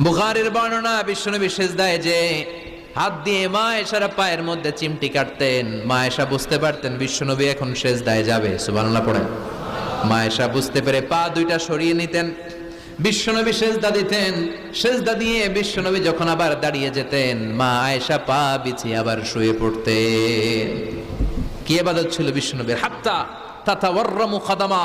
বুখারের বর্ণনা বিশ্বনবী সিজদায় যে হাত দিয়ে মা এসারা পায়ের মধ্যে চিমটি কাটতেন, মা এসা বুঝতে পারতেন বিশ্বনবী এখন শেষ সেজদায় যাবে, সুবহানাল্লাহ পড়েন। মা এসা বুঝতে পেরে পা দুইটা সরিয়ে নিতেন বিশ্বনবী সেজদা দিতেন, সেজদা দিয়ে বিশ্বনবী যখন আবার দাঁড়িয়ে যেতেন, মা আয়েশা পা বিছিয়ে আবার শুয়ে পড়তেন। কি এবাদত ছিল বিশ্বনবীর হাত্তা তাতা ওয়ার্রামু খাদামা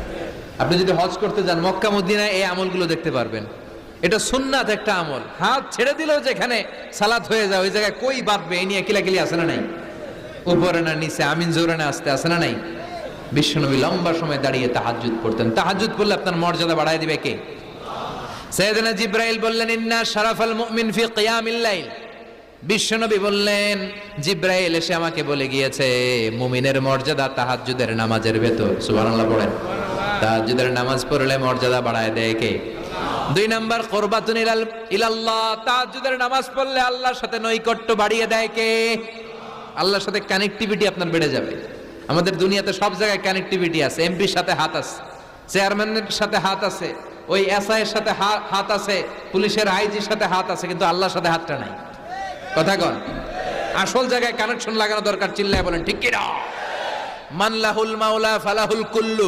আপনি যদি হজ করতে যান, মক্কা, মদিনায় এই আমলগুলো দেখতে পারবেন। এটা সুন্নাত একটা আমল। হাত ছেড়ে দিলেও যেখানে সালাত হয়ে যায়, ওই জায়গায় কই বাঁধবে এই নিয়ে কিলাকিলি আছে না নাই? উপরে না নিচে, আমিন জোরে না আসতে আছে না নাই? বিশ্বনবী লম্বা সময় দাঁড়িয়ে তাহাজ্জুদ পড়তেন। তাহাজ্জুদ পড়লে আপনার মর্যাদা বাড়ায় দিবে কে? সৈয়দনা জিব্রাইল বললেন, ইন্না শারাফাল মুমিন ফি কিয়ামিল লাইল। বিশ্বনবী বললেন, জিব্রাইল এসে আমাকে বলে গিয়েছে, মুমিনের মর্যাদা তাহাজ্জুদের নামাজের ভেতর। সুবহানাল্লাহ পড়েন তাহাজ্জুদের নামাজ পড়লে মর্যাদা বাড়ায় দেয় কে? দুই নাম্বার, কোরবাতুন ইলাল ইলাল্লাহ, তাহাজ্জুদের নামাজ পড়লে আল্লাহর সাথে নৈকট্য বাড়িয়ে দেয় কে? আল্লাহর সাথে কানেক্টিভিটি আপনার বেড়ে যাবে। আমাদের দুনিয়াতে সব জায়গায় কানেক্টিভিটি আছে এমপির সাথে হাত আছে চেয়ারম্যানের সাথে হাত আছে, ওই এসআই এর সাথে হাত আছে, পুলিশের আইজির সাথে হাত আছে, কিন্তু আল্লাহর সাথে হাতটা নাই। কথা কন। আসল জায়গায় কানেকশন লাগানো দরকার, চিল্লায় বলেন, ঠিক কিনা? মানলাহুল মাওলা, ফালাহুল কুল্লু।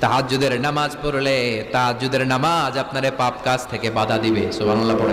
তাহাজ্জুদের নামাজ পড়লে তাহাজুদের নামাজ আপনারে পাপ কাজ থেকে বাধা দিবে। সুবহানাল্লাহ পড়ে